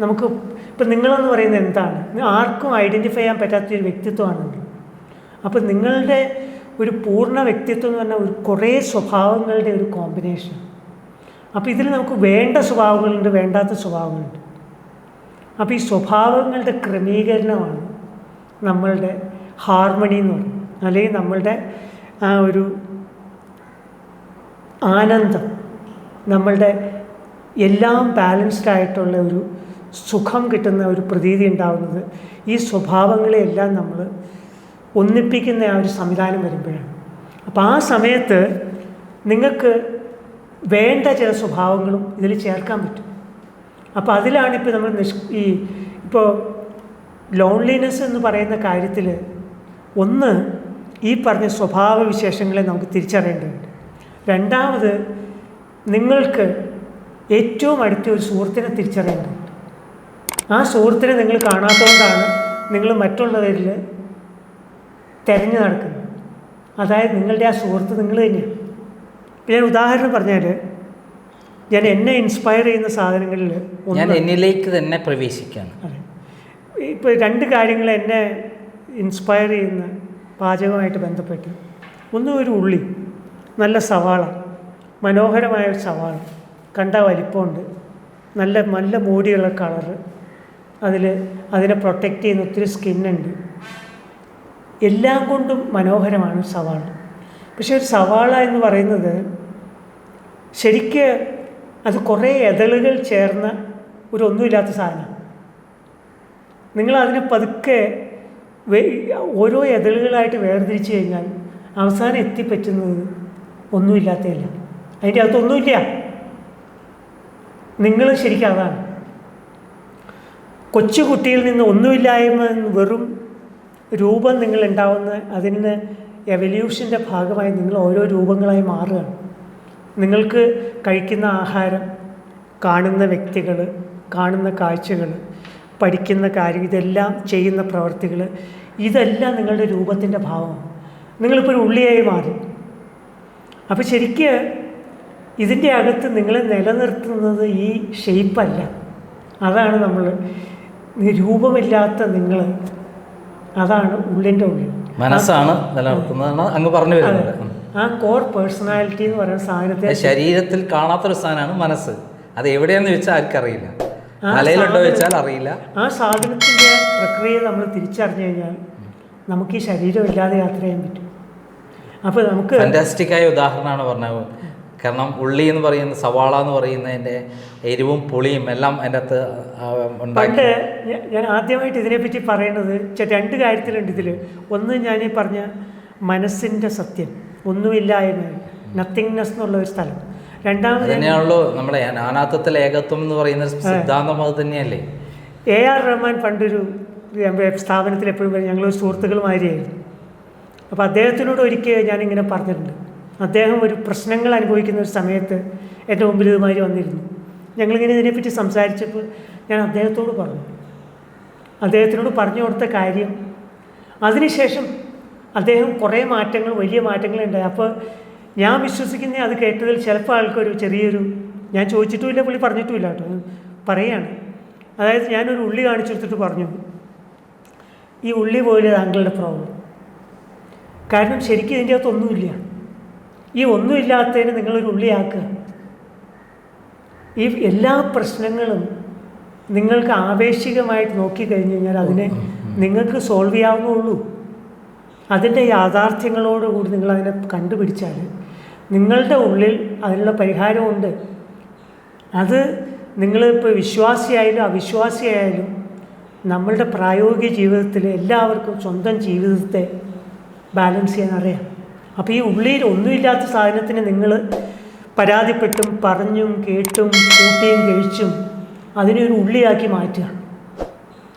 നമുക്ക് ഇപ്പം നിങ്ങളെന്ന് പറയുന്നത് എന്താണ്? ആർക്കും ഐഡന്റിഫൈ ചെയ്യാൻ പറ്റാത്തൊരു വ്യക്തിത്വമാണല്ലോ അപ്പം നിങ്ങളുടെ ഒരു പൂർണ വ്യക്തിത്വം എന്ന് പറഞ്ഞാൽ ഒരു കുറേ സ്വഭാവങ്ങളുടെ ഒരു കോമ്പിനേഷൻ അപ്പോൾ ഇതിൽ നമുക്ക് വേണ്ട സ്വഭാവങ്ങളുണ്ട് വേണ്ടാത്ത സ്വഭാവങ്ങളുണ്ട്. അപ്പോൾ ഈ സ്വഭാവങ്ങളുടെ ക്രമീകരണമാണ് നമ്മളുടെ ഹാർമണി എന്ന് പറയുന്നത് അല്ലെങ്കിൽ നമ്മളുടെ ആ ഒരു ആനന്ദം നമ്മളുടെ എല്ലാം ബാലൻസ്ഡ് ആയിട്ടുള്ള ഒരു സുഖം കിട്ടുന്ന ഒരു പ്രതീതി ഉണ്ടാവുന്നത് ഈ സ്വഭാവങ്ങളെയെല്ലാം നമ്മൾ ഒന്നിപ്പിക്കുന്ന ആ ഒരു സംവിധാനം വരുമ്പോഴാണ്. അപ്പോൾ ആ സമയത്ത് നിങ്ങൾക്ക് വേണ്ട ചില സ്വഭാവങ്ങളും ഇതിൽ ചേർക്കാൻ പറ്റും. അപ്പോൾ അതിലാണ് ഇപ്പോൾ നമ്മൾ നിഷ് ഈ ഇപ്പോൾ ലോൺലിനെസ് എന്ന് പറയുന്ന കാര്യത്തിൽ ഒന്ന് ഈ പറഞ്ഞ സ്വഭാവ വിശേഷങ്ങളെ നമുക്ക് തിരിച്ചറിയേണ്ടതുണ്ട്. രണ്ടാമത് നിങ്ങൾക്ക് ഏറ്റവും അടുത്ത ഒരു സുഹൃത്തിനെ തിരിച്ചറിയേണ്ടതുണ്ട്. ആ സുഹൃത്തിനെ നിങ്ങൾ കാണാത്തതുകൊണ്ടാണ് നിങ്ങൾ മറ്റുള്ളവരിൽ തിരഞ്ഞു നടക്കുന്നത്. അതായത് നിങ്ങളുടെ ആ സുഹൃത്ത് നിങ്ങൾ തന്നെയാണ്. ഞാൻ ഉദാഹരണം പറഞ്ഞാൽ ഞാൻ എന്നെ ഇൻസ്പയർ ചെയ്യുന്ന സാധനങ്ങളിൽ ഞാൻ എന്നിലേക്ക് തന്നെ പ്രവേശിക്കുകയാണ്. അതെ. ഇപ്പോൾ രണ്ട് കാര്യങ്ങൾ എന്നെ ഇൻസ്പയർ ചെയ്യുന്ന പാചകമായിട്ട് ബന്ധപ്പെട്ട്. ഒന്ന് ഒരു ഉള്ളി നല്ല സവാള മനോഹരമായ ഒരു സവാള കണ്ട വലിപ്പമുണ്ട് നല്ല നല്ല മൂടിയുള്ള കളറ് അതിൽ അതിനെ പ്രൊട്ടക്റ്റ് ചെയ്യുന്ന ഒത്തിരി സ്കിന്നുണ്ട് എല്ലാം കൊണ്ടും മനോഹരമാണ് സവാള. പക്ഷേ ഒരു സവാള എന്ന് പറയുന്നത് ശരിക്ക് അത് കുറേ എതളുകൾ ചേർന്ന ഒരു ഒന്നുമില്ലാത്ത സാധനം. നിങ്ങൾ അതിനെ പതുക്കെ ഓരോ എതളുകളായിട്ട് വേർതിരിച്ച് കഴിഞ്ഞാൽ അവസാനം എത്തിപ്പറ്റുന്നത് ഒന്നുമില്ലാത്തതല്ല. അതിന്റെ അകത്തൊന്നുമില്ല നിങ്ങൾ ശരിക്കും അതാണ്. കൊച്ചുകുട്ടിയിൽ നിന്ന് ഒന്നുമില്ലായ്മ വെറും രൂപം നിങ്ങൾ ഉണ്ടാവുന്ന അതിന് എവല്യൂഷന്റെ ഭാഗമായി നിങ്ങൾ ഓരോ രൂപങ്ങളായി മാറുകയാണ്. നിങ്ങൾക്ക് കഴിക്കുന്ന ആഹാരം കാണുന്ന വ്യക്തികൾ കാണുന്ന കാഴ്ചകൾ പഠിക്കുന്ന കാര്യം ഇതെല്ലാം ചെയ്യുന്ന പ്രവർത്തികൾ ഇതെല്ലാം നിങ്ങളുടെ രൂപത്തിന്റെ ഭാവമാണ്. നിങ്ങളിപ്പോൾ ഒരു ഉള്ളിയായി മാറി. അപ്പോൾ ശരിക്ക് ഇതിന്റെ അകത്ത് നിങ്ങളെ നിലനിർത്തുന്നത് ഈ ഷെയ്പ്പല്ല അതാണ് നമ്മൾ രൂപമില്ലാത്ത നിങ്ങൾ അതാണ് ഉള്ളിന്റെ ഉള്ളിൽ. മനസ്സാണ് നിലനിർത്തുന്നതാണ് അങ്ങ് പറഞ്ഞു വരുന്നത്. ആ കോർ പേഴ്സണാലിറ്റി എന്ന് പറയുന്ന സാധനത്തെ ശരീരത്തിൽ കാണാത്തൊരു സാധനമാണ് മനസ്സ്. അത് എവിടെയാന്ന് വെച്ചാൽ ആർക്കറിയില്ല. തലയിലുണ്ടോ വെച്ചാൽ അറിയില്ല. ആ സാധനത്തിന്റെ പ്രക്രിയ നമ്മൾ തിരിച്ചറിഞ്ഞു കഴിഞ്ഞാൽ നമുക്ക് ഈ ശരീരം ഇല്ലാതെ യാത്ര ചെയ്യാൻ പറ്റും. അപ്പോൾ നമുക്ക് ഫാന്റാസ്റ്റിക്കായ ഉദാഹരണമാണ് പറഞ്ഞത്. കാരണം ഉള്ളി എന്ന് പറയുന്ന സവാള എന്ന് പറയുന്നതിന്റെ എരിവും പുളിയും എല്ലാം അതിന്റെ അകത്ത് പണ്ട് ഞാൻ ആദ്യമായിട്ട് ഇതിനെപ്പറ്റി പറയുന്നത് രണ്ട് കാര്യത്തിലുണ്ട് ഇതിൽ ഒന്ന് ഞാൻ ഈ പറഞ്ഞ മനസ്സിന്റെ സത്യം. ഒന്നുമില്ലായ്മ നത്തിങ്നെസ് എന്നുള്ള ഒരു സ്ഥലം. രണ്ടാമത് തന്നെയാണല്ലോ നമ്മുടെ നാനാത്വത്തിൽ ഏകത്വം എന്ന് പറയുന്ന സിദ്ധാന്തം അത് തന്നെയല്ലേ? എ ആർ റഹ്മാൻ പണ്ടൊരു സ്ഥാപനത്തിൽ എപ്പോഴും ഞങ്ങൾ സുഹൃത്തുക്കൾ മാതിരിയായിരുന്നു. അപ്പോൾ അദ്ദേഹത്തിനോട് ഒരിക്കൽ ഞാനിങ്ങനെ പറഞ്ഞിട്ടുണ്ട്. അദ്ദേഹം ഒരു പ്രശ്നങ്ങൾ അനുഭവിക്കുന്ന ഒരു സമയത്ത് എന്റെ മുമ്പിൽ ഇതുമാതിരി വന്നിരുന്നു. ഞങ്ങളിങ്ങനെ ഇതിനെപ്പറ്റി സംസാരിച്ചപ്പോൾ ഞാൻ അദ്ദേഹത്തോട് പറഞ്ഞു. അദ്ദേഹത്തിനോട് പറഞ്ഞു കൊടുത്ത കാര്യം. അതിനുശേഷം അദ്ദേഹം കുറേ മാറ്റങ്ങൾ വലിയ മാറ്റങ്ങളുണ്ടായി. അപ്പോൾ ഞാൻ വിശ്വസിക്കുന്ന അത് കേട്ടതിൽ ചിലപ്പോൾ ആൾക്കൊരു ചെറിയൊരു ഞാൻ ചോദിച്ചിട്ടുമില്ല പുള്ളി പറഞ്ഞിട്ടുമില്ല കേട്ടോ. പറയാണ്. അതായത് ഞാനൊരു ഉള്ളി കാണിച്ചു കൊടുത്തിട്ട് പറഞ്ഞു ഈ ഉള്ളി പോലെ താങ്കളുടെ പ്രോബ്ലം കാരണം ശരിക്കും ഇതിന്റെ അകത്ത് ഒന്നുമില്ല. ഈ ഒന്നുമില്ലാത്തതിന് നിങ്ങളൊരു ഉള്ളിയാക്കുക ഈ എല്ലാ പ്രശ്നങ്ങളും നിങ്ങൾക്ക് ആവേശികമായിട്ട് നോക്കിക്കഴിഞ്ഞ് കഴിഞ്ഞാൽ അതിനെ നിങ്ങൾക്ക് സോൾവ് ചെയ്യാവുന്നുള്ളൂ അതിന്റെ യാഥാർത്ഥ്യങ്ങളോടുകൂടി നിങ്ങളതിനെ കണ്ടുപിടിച്ചാൽ നിങ്ങളുടെ ഉള്ളിൽ അതിനുള്ള പരിഹാരമുണ്ട്. അത് നിങ്ങളിപ്പോൾ വിശ്വാസിയായാലും അവിശ്വാസിയായാലും നമ്മളുടെ പ്രായോഗിക ജീവിതത്തിൽ എല്ലാവർക്കും സ്വന്തം ജീവിതത്തെ ബാലൻസ് ചെയ്യാൻ അറിയാം. അപ്പോൾ ഈ ഉള്ളിൽ ഒന്നുമില്ലാത്ത സാധനത്തിന് നിങ്ങൾ പരാതിപ്പെട്ടും പറഞ്ഞും കേട്ടും കൂട്ടിയും കഴിച്ചും അതിനെ ഒരു ഉള്ളിയാക്കി മാറ്റുക.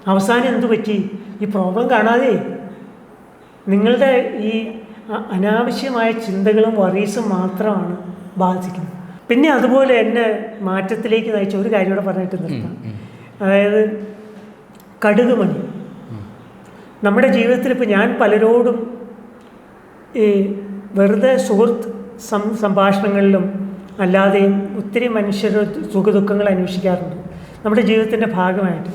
അവസാനം എന്തു പറ്റി? ഈ പ്രോബ്ലം കാണാതെ നിങ്ങളുടെ ഈ അനാവശ്യമായ ചിന്തകളും വറീസും മാത്രമാണ് ബാധിക്കുന്നത്. പിന്നെ അതുപോലെ എന്നെ മാറ്റത്തിലേക്ക് നയിച്ച ഒരു കാര്യം കൂടെ പറഞ്ഞിട്ട് നിർത്താം. അതായത് കടുക് മണി നമ്മുടെ ജീവിതത്തിൽ ഇപ്പോൾ ഞാൻ പലരോടും ഈ വെറുതെ സുഹൃത്ത് സം സംഭാഷണങ്ങളിലും അല്ലാതെയും ഒത്തിരി മനുഷ്യരുടെ സുഖദുഃഖങ്ങൾ അന്വേഷിക്കാറുണ്ട്. നമ്മുടെ ജീവിതത്തിന്റെ ഭാഗമായിട്ട്.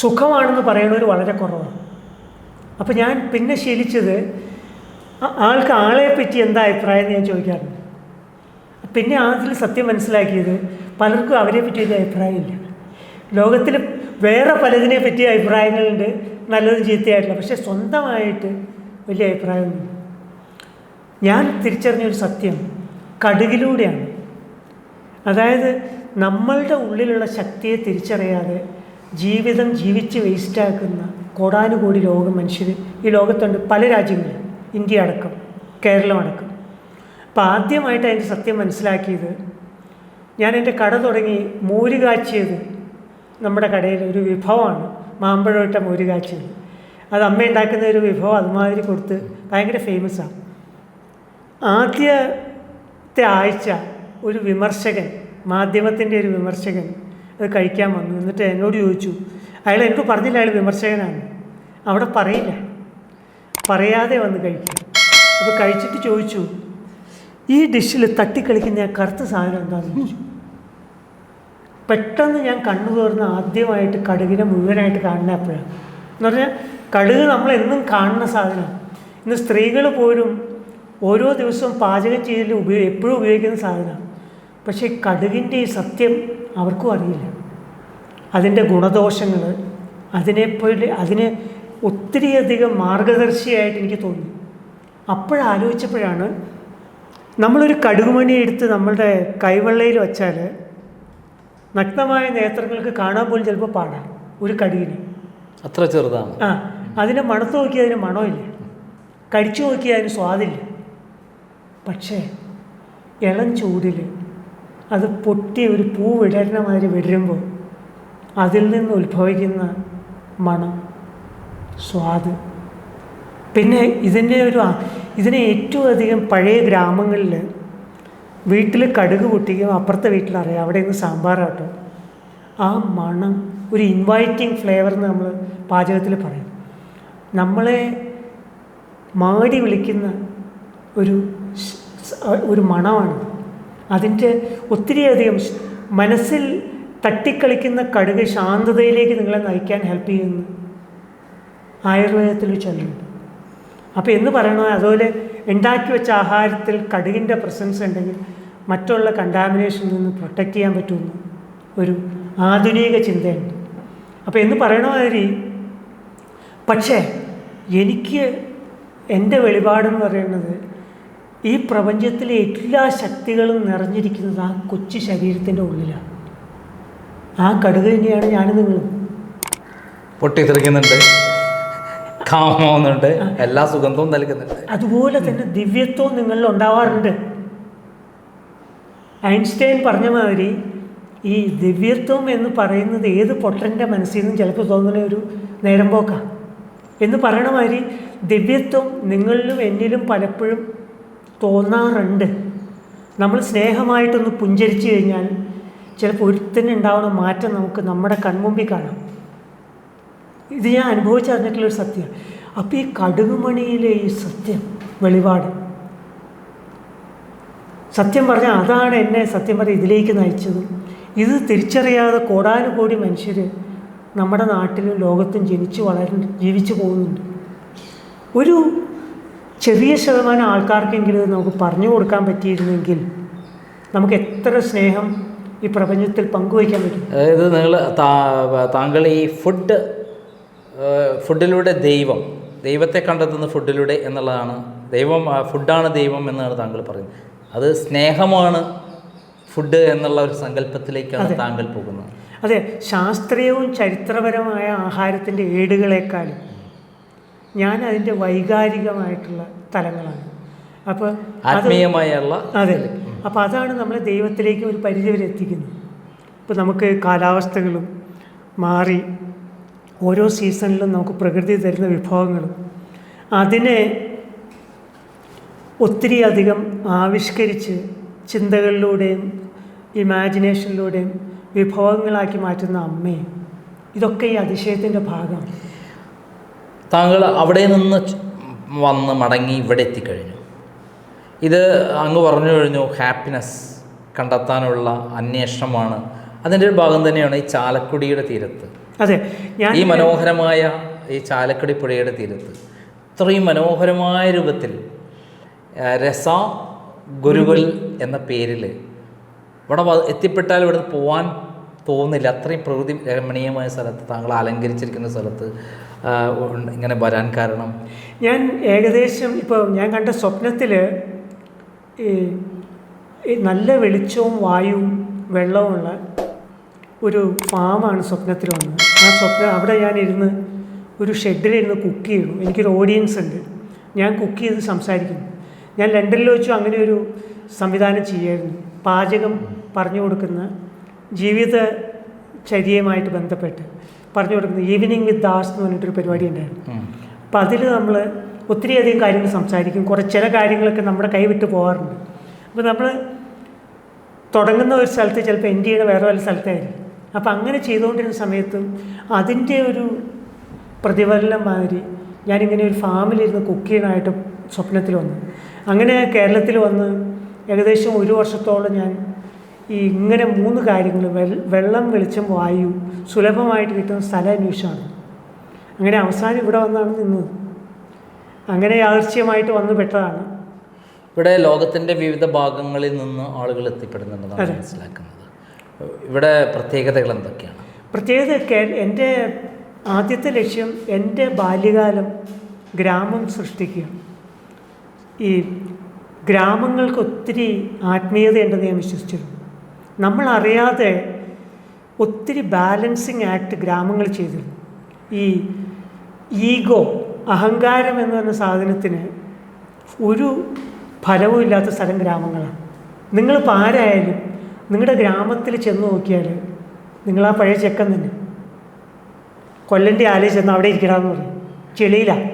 സുഖമാണെന്ന് പറയുന്നവർ വളരെ കുറവാണ്. അപ്പോൾ ഞാൻ പിന്നെ ശീലിച്ചത് ആൾക്ക് ആളെ പറ്റി എന്താ അഭിപ്രായം എന്ന് ഞാൻ ചോദിക്കാറുണ്ട്. പിന്നെ അതിൽ സത്യം മനസ്സിലാക്കിയത് പലർക്കും അവരെ പറ്റി വലിയ അഭിപ്രായമില്ല ലോകത്തിൽ വേറെ പലതിനെ പറ്റിയ അഭിപ്രായങ്ങളുണ്ട് നല്ലതും ചീത്തയായിട്ടില്ല പക്ഷേ സ്വന്തമായിട്ട് വലിയ അഭിപ്രായമൊന്നും ഞാൻ തിരിച്ചറിഞ്ഞൊരു സത്യം കടുകിലൂടെയാണ്. അതായത് നമ്മളുടെ ഉള്ളിലുള്ള ശക്തിയെ തിരിച്ചറിയാതെ ജീവിതം ജീവിച്ച് വേസ്റ്റാക്കുന്ന കോടാനുകോടി ലോകം മനുഷ്യർ ഈ ലോകത്തുണ്ട്. പല രാജ്യങ്ങളിലും. ഇന്ത്യ അടക്കം. കേരളം അടക്കം. അപ്പോൾ ആദ്യമായിട്ട് അതിന്റെ സത്യം മനസ്സിലാക്കിയത് ഞാൻ എന്റെ കട തുടങ്ങി മോര് കാച്ചിയത് നമ്മുടെ കടയിൽ ഒരു വിഭവമാണ്. മാമ്പഴമിട്ട മോര് കാച്ചിയത്. അത് അമ്മ ഉണ്ടാക്കുന്ന ഒരു വിഭവം അതുമാതിരി കൊടുത്ത് ഭയങ്കര ഫേമസാണ് ആദ്യത്തെ ആഴ്ച ഒരു വിമർശകൻ മാധ്യമത്തിന്റെ ഒരു വിമർശകൻ അത് കഴിക്കാൻ വന്നു. എന്നിട്ട് എന്നോട് ചോദിച്ചു അയാൾ എന്നോട് പറഞ്ഞില്ല അയാൾ വിമർശകനാണ്. അവിടെ പറയില്ല. പറയാതെ വന്ന് കഴിക്കും. അപ്പോൾ കഴിച്ചിട്ട് ചോദിച്ചു ഈ ഡിഷിൽ തട്ടിക്കളിക്കുന്ന കറുത്ത സാധനം എന്താണെന്ന് ചോദിച്ചു? പെട്ടെന്ന് ഞാൻ കണ്ണു തുറന്ന് ആദ്യമായിട്ട് കടുകിനെ മുഴുവനായിട്ട് കാണുന്ന അപ്പോഴാണ്. എന്ന് പറഞ്ഞാൽ കടുക് നമ്മൾ എന്നും കാണുന്ന സാധനമാണ്. ഇന്ന് സ്ത്രീകൾ പോലും ഓരോ ദിവസവും പാചകം ചെയ്തിട്ട് ഉപയോഗ എപ്പോഴും ഉപയോഗിക്കുന്ന സാധനമാണ്. പക്ഷേ കടുകിന്റെ ഈ സത്യം അവർക്കും അറിയില്ല. അതിന്റെ ഗുണദോഷങ്ങൾ അതിനെപ്പോലെ അതിനെ ഒത്തിരിയധികം മാർഗദർശിയായിട്ട് എനിക്ക് തോന്നി. അപ്പോഴാലോചിച്ചപ്പോഴാണ് നമ്മളൊരു കടുകുമണി എടുത്ത് നമ്മളുടെ കൈവെള്ളയിൽ വച്ചാൽ നഗ്നമായ നേത്രങ്ങൾക്ക് കാണാൻ പോലും ചിലപ്പോൾ പാടാം ഒരു കടുകിന്. അത്ര ചെറുതാണ്. ആ അതിനെ മണത്ത് നോക്കിയാൽ അതിന് മണമില്ല കടിച്ചു നോക്കിയാൽ അതിന് സ്വാദില്ല. പക്ഷേ ഇളം ചൂടിൽ അത് പൊട്ടി ഒരു പൂ വിടരണ മാതിരി വിടരുമ്പോൾ അതിൽ നിന്ന് ഉത്ഭവിക്കുന്ന മണം സ്വാദ്. പിന്നെ ഇതിന്റെ ഒരു ഇതിനെ ഏറ്റവും അധികം പഴയ ഗ്രാമങ്ങളിൽ വീട്ടിൽ കടുക് പൊട്ടിക്കും അപ്പുറത്തെ വീട്ടിലറിയാം അവിടെ നിന്ന് സാമ്പാറാട്ടോ. ആ മണം ഒരു ഇൻവൈറ്റിംഗ് ഫ്ലേവർ എന്ന് നമ്മൾ പാചകത്തിൽ പറയും. നമ്മളെ മാടി വിളിക്കുന്ന ഒരു ഒരു മണമാണ്. അതിന്റെ ഒത്തിരിയധികം മനസ്സിൽ തട്ടിക്കളിക്കുന്ന കടുക് ശാന്തതയിലേക്ക് നിങ്ങളെ നയിക്കാൻ ഹെൽപ്പ് ചെയ്യുന്നു. ആയുർവേദത്തിൽ ചൊല്ലുന്നുണ്ട് അപ്പോൾ എന്ന് പറയണത് അതുപോലെ ഉണ്ടാക്കി വെച്ച ആഹാരത്തിൽ കടുകിന്റെ പ്രസൻസ് ഉണ്ടെങ്കിൽ മറ്റുള്ള കണ്ടാമിനേഷനിൽ നിന്ന് പ്രൊട്ടക്റ്റ് ചെയ്യാൻ പറ്റുമെന്ന് ഒരു ആധുനിക ചിന്തയുണ്ട്. അപ്പോൾ എന്ന് പറയണ മാതിരി പക്ഷേ എനിക്ക് എന്റെ വെളിപാടെന്ന് പറയുന്നത് ഈ പ്രപഞ്ചത്തിലെ എല്ലാ ശക്തികളും നിറഞ്ഞിരിക്കുന്നത് ആ കൊച്ചു ശരീരത്തിന്റെ ഉള്ളിലാണ്. ആ കടുക് തന്നെയാണ് ഞാൻ നിങ്ങൾ പൊട്ടിത്തെറിക്കുന്നുണ്ട്. കാമാവുന്നുണ്ട് എല്ലാ സുഗന്ധവും നൽകുന്നുണ്ട്. അതുപോലെ തന്നെ ദിവ്യത്വം നിങ്ങളിൽ ഉണ്ടാവാറുണ്ട്. ഐൻസ്റ്റൈൻ പറഞ്ഞ മാതിരി ഈ ദിവ്യത്വം എന്ന് പറയുന്നത് ഏത് പൊട്ടന്റെ മനസ്സിൽ നിന്നും ചിലപ്പോൾ തോന്നുന്ന ഒരു നേരം പോക്കാണ് എന്ന് പറയണ മാതിരി ദിവ്യത്വം നിങ്ങളിലും എന്നിലും പലപ്പോഴും തോന്നാറുണ്ട്. നമ്മൾ സ്നേഹമായിട്ടൊന്ന് പുഞ്ചരിച്ചു കഴിഞ്ഞാൽ ചിലപ്പോൾ ഒരുത്തിനുണ്ടാവുന്ന മാറ്റം നമുക്ക് നമ്മുടെ കൺമുമ്പിൽ കാണാം. ഇത് ഞാൻ അനുഭവിച്ചറിഞ്ഞിട്ടുള്ളൊരു സത്യമാണ്. അപ്പോൾ ഈ കടുകുമണിയിലെ ഈ സത്യം വെളിപാട്. സത്യം പറഞ്ഞാൽ അതാണ് എന്നെ സത്യം പറഞ്ഞ ഇതിലേക്ക് നയിച്ചതും. ഇത് തിരിച്ചറിയാതെ കോടാനുകോടി മനുഷ്യർ നമ്മുടെ നാട്ടിലും ലോകത്തും ജനിച്ചു വളർന്ന് ജീവിച്ചു പോകുന്നുണ്ട്. ഒരു ചെറിയ ശതമാനം ആൾക്കാർക്കെങ്കിലും നമുക്ക് പറഞ്ഞു കൊടുക്കാൻ പറ്റിയിരുന്നെങ്കിൽ നമുക്ക് എത്ര സ്നേഹം ഈ പ്രപഞ്ചത്തിൽ പങ്കുവയ്ക്കാൻ പറ്റും. അതായത് നിങ്ങൾ താങ്കൾ ഈ ഫുഡ് ഫുഡിലൂടെ ദൈവം ദൈവത്തെ കണ്ടെത്തുന്ന ഫുഡിലൂടെ എന്നുള്ളതാണ് ദൈവം ഫുഡാണ് ദൈവം എന്നാണ് താങ്കൾ പറയുന്നത്. അത് സ്നേഹമാണ് ഫുഡ് എന്നുള്ള ഒരു സങ്കല്പത്തിലേക്കാണ് താങ്കൾ പോകുന്നത്. അതെ ശാസ്ത്രീയവും ചരിത്രപരമായ ആഹാരത്തിന്റെ ഏടുകളെക്കാളും ഞാൻ അതിന്റെ വൈകാരികമായിട്ടുള്ള തലങ്ങളാണ്. അപ്പോൾ ആത്മീയമായുള്ള അതെ. അപ്പോൾ അതാണ് നമ്മളെ ദൈവത്തിലേക്ക് ഒരു പരിധി വരെ എത്തിക്കുന്നത്. ഇപ്പോൾ നമുക്ക് കാലാവസ്ഥകളും മാറി ഓരോ സീസണിലും നമുക്ക് പ്രകൃതി തരുന്ന വിഭവങ്ങളും അതിനെ ഒത്തിരി അധികം ആവിഷ്കരിച്ച് ചിന്തകളിലൂടെയും ഇമാജിനേഷനിലൂടെയും വിഭവങ്ങളാക്കി മാറ്റുന്ന അമ്മയും. ഇതൊക്കെ ഈ അതിശയത്തിന്റെ ഭാഗമാണ്. താങ്കൾ അവിടെ നിന്ന് വന്ന് മടങ്ങി ഇവിടെ എത്തിക്കഴിഞ്ഞു. ഇത് അങ്ങ് പറഞ്ഞു കഴിഞ്ഞു ഹാപ്പിനെസ് കണ്ടെത്താനുള്ള അന്വേഷണമാണ്. അതിന്റെ ഒരു ഭാഗം തന്നെയാണ് ഈ ചാലക്കുടിയുടെ തീരത്ത്. അതെ ഞാൻ ഈ മനോഹരമായ ഈ ചാലക്കുടി പുഴയുടെ തീരത്ത്. ഇത്രയും മനോഹരമായ രൂപത്തിൽ രസ ഗുരുകുൽ എന്ന പേരിൽ ഇവിടെ എത്തിപ്പെട്ടാൽ ഇവിടെ പോകാൻ തോന്നില്ല അത്രയും പ്രകൃതി രമണീയമായ സ്ഥലത്ത് താങ്കൾ അലങ്കരിച്ചിരിക്കുന്ന സ്ഥലത്ത് ഇങ്ങനെ വരാൻ കാരണം. ഞാൻ ഏകദേശം ഇപ്പോൾ ഞാൻ കണ്ട സ്വപ്നത്തിൽ ഈ നല്ല വെളിച്ചവും വായുവും വെള്ളവുമുള്ള ഒരു ഫാമാണ് സ്വപ്നത്തിൽ വന്നത്. ആ സ്വപ്നം അവിടെ ഞാൻ ഇരുന്ന് ഒരു ഷെഡിലിരുന്ന് കുക്ക് ചെയ്യുന്നു. എനിക്കൊരു ഓഡിയൻസ് ഉണ്ട്. ഞാൻ കുക്ക് ചെയ്ത് സംസാരിക്കുന്നു. ഞാൻ ലണ്ടനിൽ വെച്ചും അങ്ങനെ ഒരു സംവിധാനം ചെയ്യായിരുന്നു പാചകം പറഞ്ഞു കൊടുക്കുന്ന ജീവിത ചര്യയുമായിട്ട് ബന്ധപ്പെട്ട് പറഞ്ഞു കൊടുക്കുന്ന ഈവനിങ് വിത്ത് ദാസ് എന്ന് പറഞ്ഞിട്ടൊരു പരിപാടി ഉണ്ടായിരുന്നു. അപ്പോൾ അപ്പം അതിൽ നമ്മൾ ഒത്തിരിയധികം കാര്യങ്ങൾ സംസാരിക്കും. കുറേ ചില കാര്യങ്ങളൊക്കെ നമ്മുടെ കൈവിട്ട് പോകാറുണ്ട്. അപ്പോൾ നമ്മൾ തുടങ്ങുന്ന ഒരു സ്ഥലത്ത് ചിലപ്പോൾ എന്റെ ചെയ്യണ വേറെ വല്ല സ്ഥലത്തായിരിക്കും. അപ്പോൾ അങ്ങനെ ചെയ്തുകൊണ്ടിരുന്ന സമയത്തും അതിന്റെ ഒരു പ്രതിഫലനം മാതിരി ഞാനിങ്ങനെ ഒരു ഫാമിലിരുന്ന് കുക്ക് ചെയ്യാനായിട്ട് സ്വപ്നത്തിൽ വന്നു. അങ്ങനെ കേരളത്തിൽ വന്ന് ഏകദേശം ഒരു വർഷത്തോളം ഞാൻ ഈ ഇങ്ങനെ മൂന്ന് കാര്യങ്ങൾ വെള്ളം വെളിച്ചം വായു സുലഭമായിട്ട് കിട്ടുന്ന സ്ഥല അന്വേഷണമാണ് അങ്ങനെ അവസാനം ഇവിടെ വന്നാണ് നിന്നത്. അങ്ങനെ യാദൃശ്യമായിട്ട് വന്നു പെട്ടതാണ്. ഇവിടെ ലോകത്തിന്റെ വിവിധ ഭാഗങ്ങളിൽ നിന്ന് ആളുകൾ എത്തിപ്പെടുന്നുണ്ടെന്നാണ്. മനസ്സിലാക്കുന്നത്. ഇവിടെ പ്രത്യേകതകൾ എന്തൊക്കെയാണ്? പ്രത്യേകത എന്റെ ആദ്യത്തെ ലക്ഷ്യം എന്റെ ബാല്യകാലം ഗ്രാമം സൃഷ്ടിക്കുക. ഈ ഗ്രാമങ്ങൾക്ക് ഒത്തിരി ആത്മീയതയുണ്ടെന്ന് ഞാൻ വിശ്വസിച്ചിരുന്നു. നമ്മൾ അറിയാതെ ഒത്തിരി ബാലൻസിങ് ആക്ട് ഗ്രാമങ്ങൾ ചെയ്തിരുന്നു. ഈ ഈഗോ അഹങ്കാരം എന്ന് പറഞ്ഞ സാധനത്തിന് ഒരു ഫലവും ഇല്ലാത്ത സ്ഥലം ഗ്രാമങ്ങളാണ്. നിങ്ങളിപ്പോൾ ആരായാലും നിങ്ങളുടെ ഗ്രാമത്തിൽ ചെന്ന് നോക്കിയാൽ നിങ്ങൾ ആ പഴയ ചെക്കൻ തന്നെ. കൊല്ലന്റെ ആലയിൽ ചെന്ന് അവിടെ ഇരിക്കണമെന്ന് പറയും. ചെളിയിലാണ്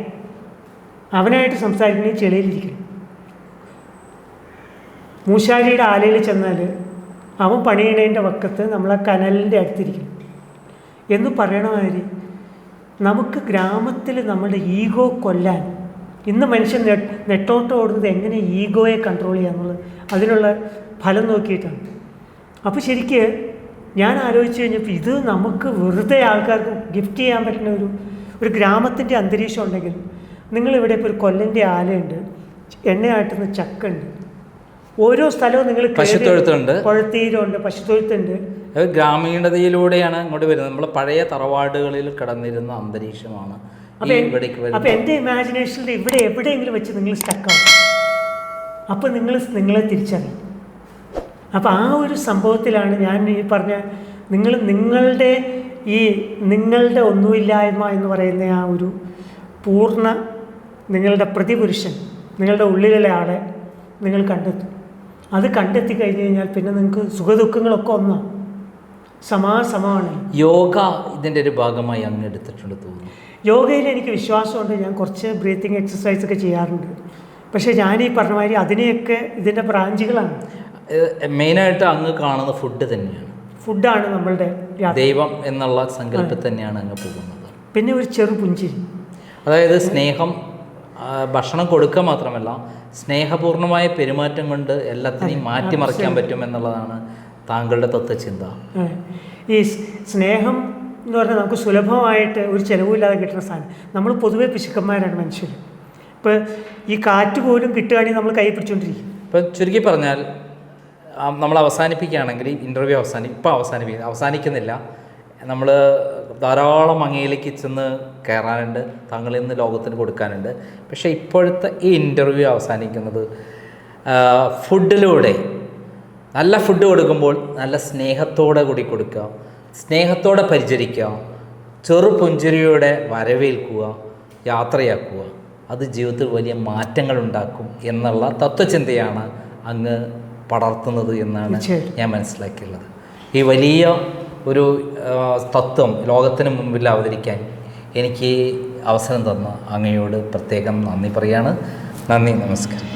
അവനായിട്ട് സംസാരിക്കണമെങ്കിൽ ചെളിയിലിരിക്കണം മൂശാരിയുടെ ആലയിൽ ചെന്നാൽ അവൻ പണിയണേന്റെ വക്കത്ത് നമ്മളെ കനലിന്റെ അടുത്തിരിക്കണം എന്ന് പറയണ മാതിരി നമുക്ക് ഗ്രാമത്തിൽ നമ്മുടെ ഈഗോ കൊല്ലാൻ ഇന്ന് മനുഷ്യൻ നെ നെട്ടോട്ടം ഓടുന്നത് എങ്ങനെ ഈഗോയെ കൺട്രോൾ ചെയ്യാന്നുള്ളത് അതിനുള്ള ഫലം നോക്കിയിട്ടാണ്. അപ്പോൾ ശരിക്ക് ഞാൻ ആലോചിച്ച് കഴിഞ്ഞപ്പോൾ ഇത് നമുക്ക് വെറുതെ ആൾക്കാർക്ക് ഗിഫ്റ്റ് ചെയ്യാൻ പറ്റുന്ന ഒരു ഒരു ഗ്രാമത്തിന്റെ അന്തരീക്ഷം ഉണ്ടെങ്കിൽ നിങ്ങളിവിടെ ഇപ്പോൾ ഒരു കൊല്ലന്റെ ആലയുണ്ട് എണ്ണയാട്ടുന്ന ചക്കുണ്ട് ഓരോ സ്ഥലവും നിങ്ങൾ പശുത്തൊഴുത്തുണ്ട്. കുഴത്തീരുണ്ട് പശുത്തൊഴുത്തുണ്ട്. ഗ്രാമീണതയിലൂടെയാണ് ഇങ്ങോട്ട് വരുന്നത്. നമ്മൾ പഴയ തറവാടുകളിൽ കിടന്നിരുന്ന അന്തരീക്ഷമാണ് അപ്പൊ ഇമാജിനേഷനിൽ ഇവിടെ എവിടെയെങ്കിലും വെച്ച് നിങ്ങൾ സ്റ്റക്കാവും അപ്പോൾ നിങ്ങൾ നിങ്ങളെ തിരിച്ചറിയും. അപ്പോൾ ആ ഒരു സംഭവത്തിലാണ് ഞാൻ ഈ പറഞ്ഞ നിങ്ങൾ നിങ്ങളുടെ ഈ നിങ്ങളുടെ ഒന്നുമില്ലായ്മ എന്ന് പറയുന്ന ആ ഒരു പൂർണ നിങ്ങളുടെ പ്രതിപുരുഷൻ നിങ്ങളുടെ ഉള്ളിലുള്ള ആളെ നിങ്ങൾ കണ്ടെത്തും. അത് കണ്ടെത്തി കഴിഞ്ഞു കഴിഞ്ഞാൽ പിന്നെ നിങ്ങൾക്ക് സുഖദുഃഖങ്ങളൊക്കെ ഒന്നാണ് സമാസമാണ്. യോഗ ഇതിന്റെ ഒരു ഭാഗമായി അങ്ങ് എടുത്തിട്ടുണ്ട് തോന്നുന്നു. യോഗയിൽ എനിക്ക് വിശ്വാസമുണ്ട്. ഞാൻ കുറച്ച് ബ്രീത്തിങ് എക്സസൈസ് ഒക്കെ ചെയ്യാറുണ്ട്. പക്ഷേ ഞാൻ ഈ പറഞ്ഞ മാതിരി അതിനെയൊക്കെ ഇതിന്റെ ബ്രാഞ്ചുകളാണ്. മെയിനായിട്ട് അങ്ങ് കാണുന്ന ഫുഡ് തന്നെയാണ്. ഫുഡാണ് നമ്മളുടെ ദൈവം എന്നുള്ള സങ്കല്പത്തിൽ തന്നെയാണ് അങ്ങ് പോകുന്നത്. പിന്നെ ഒരു ചെറു പുഞ്ചിരി. അതായത് സ്നേഹം ഭക്ഷണം കൊടുക്കുക മാത്രമല്ല സ്നേഹപൂർണമായ പെരുമാറ്റം കൊണ്ട് എല്ലാത്തിനെയും മാറ്റിമറിക്കാൻ പറ്റും എന്നുള്ളതാണ് താങ്കളുടെ തത്വചിന്ത. ഈ സ്നേഹം എന്ന് പറഞ്ഞാൽ നമുക്ക് സുലഭമായിട്ട് ഒരു ചിലവില്ലാതെ കിട്ടുന്ന സാധനം. നമ്മൾ പൊതുവേ പിശുക്കന്മാരാണ് മനുഷ്യർ. ഇപ്പോൾ ഈ കാറ്റ് പോലും കിട്ടുകയാണെങ്കിൽ നമ്മൾ കൈ പിടിച്ചുകൊണ്ടിരിക്കും ഇപ്പം ചുരുക്കി പറഞ്ഞാൽ നമ്മൾ അവസാനിപ്പിക്കുകയാണെങ്കിൽ ഇന്റർവ്യൂ അവസാനി ഇപ്പം അവസാനിപ്പിക്കുക അവസാനിക്കുന്നില്ല. നമ്മൾ ധാരാളം അങ്ങയിലേക്ക് ചെന്ന് കയറാനുണ്ട്. താങ്കൾ ഇന്ന് ലോകത്തിന് കൊടുക്കാനുണ്ട്. പക്ഷേ ഇപ്പോഴത്തെ ഈ ഇന്റർവ്യൂ അവസാനിക്കുന്നത് ഫുഡിലൂടെ നല്ല ഫുഡ് കൊടുക്കുമ്പോൾ നല്ല സ്നേഹത്തോടെ കൂടി കൊടുക്കുക. സ്നേഹത്തോടെ പരിചരിക്കുക. ചെറു പുഞ്ചിരിയോടെ വരവേൽക്കുക. യാത്രയാക്കുക. അത് ജീവിതത്തിൽ വലിയ മാറ്റങ്ങൾ ഉണ്ടാക്കും എന്നുള്ള തത്വചിന്തയാണ് അങ്ങ് പടർത്തുന്നത് എന്നാണ് ഞാൻ മനസ്സിലാക്കിയുള്ളത്. ഈ വലിയ ഒരു തത്വം ലോകത്തിന് മുമ്പിൽ അവതരിക്കാൻ എനിക്ക് അവസരം തന്ന അങ്ങയോട് പ്രത്യേകം നന്ദി പറയാണ്. നന്ദി നമസ്കാരം.